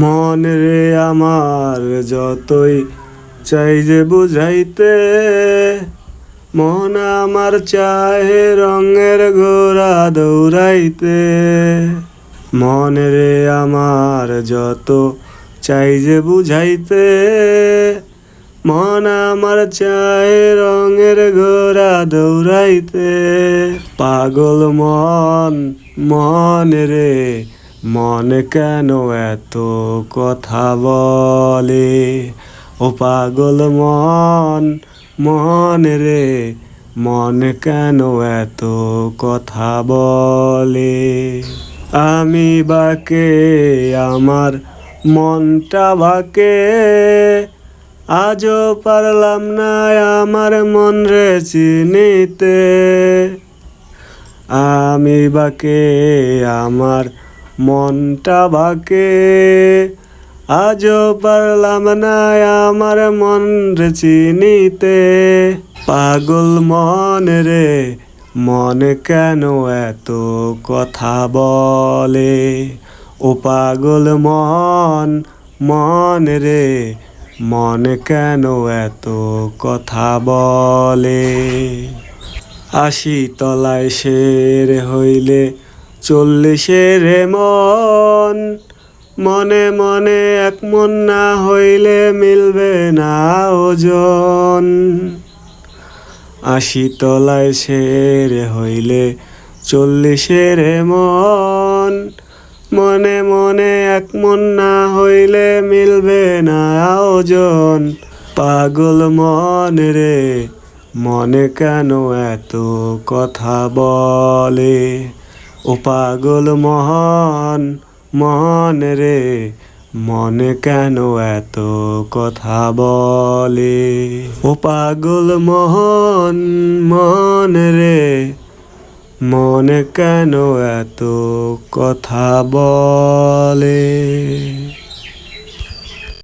মন রে আমার, যতই চাই যে বুঝাইতে, মন আমার চাহে রঙের ঘোড়া দৌড়াইতে। মন রে আমার, যত চাই যে বুঝাইতে, মন আমার চাহে রঙের ঘোড়া দৌড়াইতে। পাগল মন মন রে মন কেন এত কথা বলে? ও পাগল মন মন রে, মন কেন এত কথা বলে? আমি বাকে, আমার মনটা বাকে, আজও পারলাম না আমার মন রে চিনিতে। আমি বাকে, আমার মনটা বাকে আজও পারলাম না আমার মন রে চিনিতে। পাগল মন রে, মন কেন এত কথা বলে? ও পাগল মন মন রে, মন কেন এত কথা বলে? আশি তলায় শের হইলে চল্লিশের মন, মনে মনে এক মন না হইলে মিলবে না ওজন। আশি তলায় শের হইলে চল্লিশের মন, মনে মনে এক মন না হইলে মিলবে না ওজন। পাগল মন রে, মনে কেন এত কথা বলে? ও পাগল মহান মহান রে, মনে কেন এত কথা বলে? ও পাগল মহান মন রে, মনে কেন এত কথা বলে?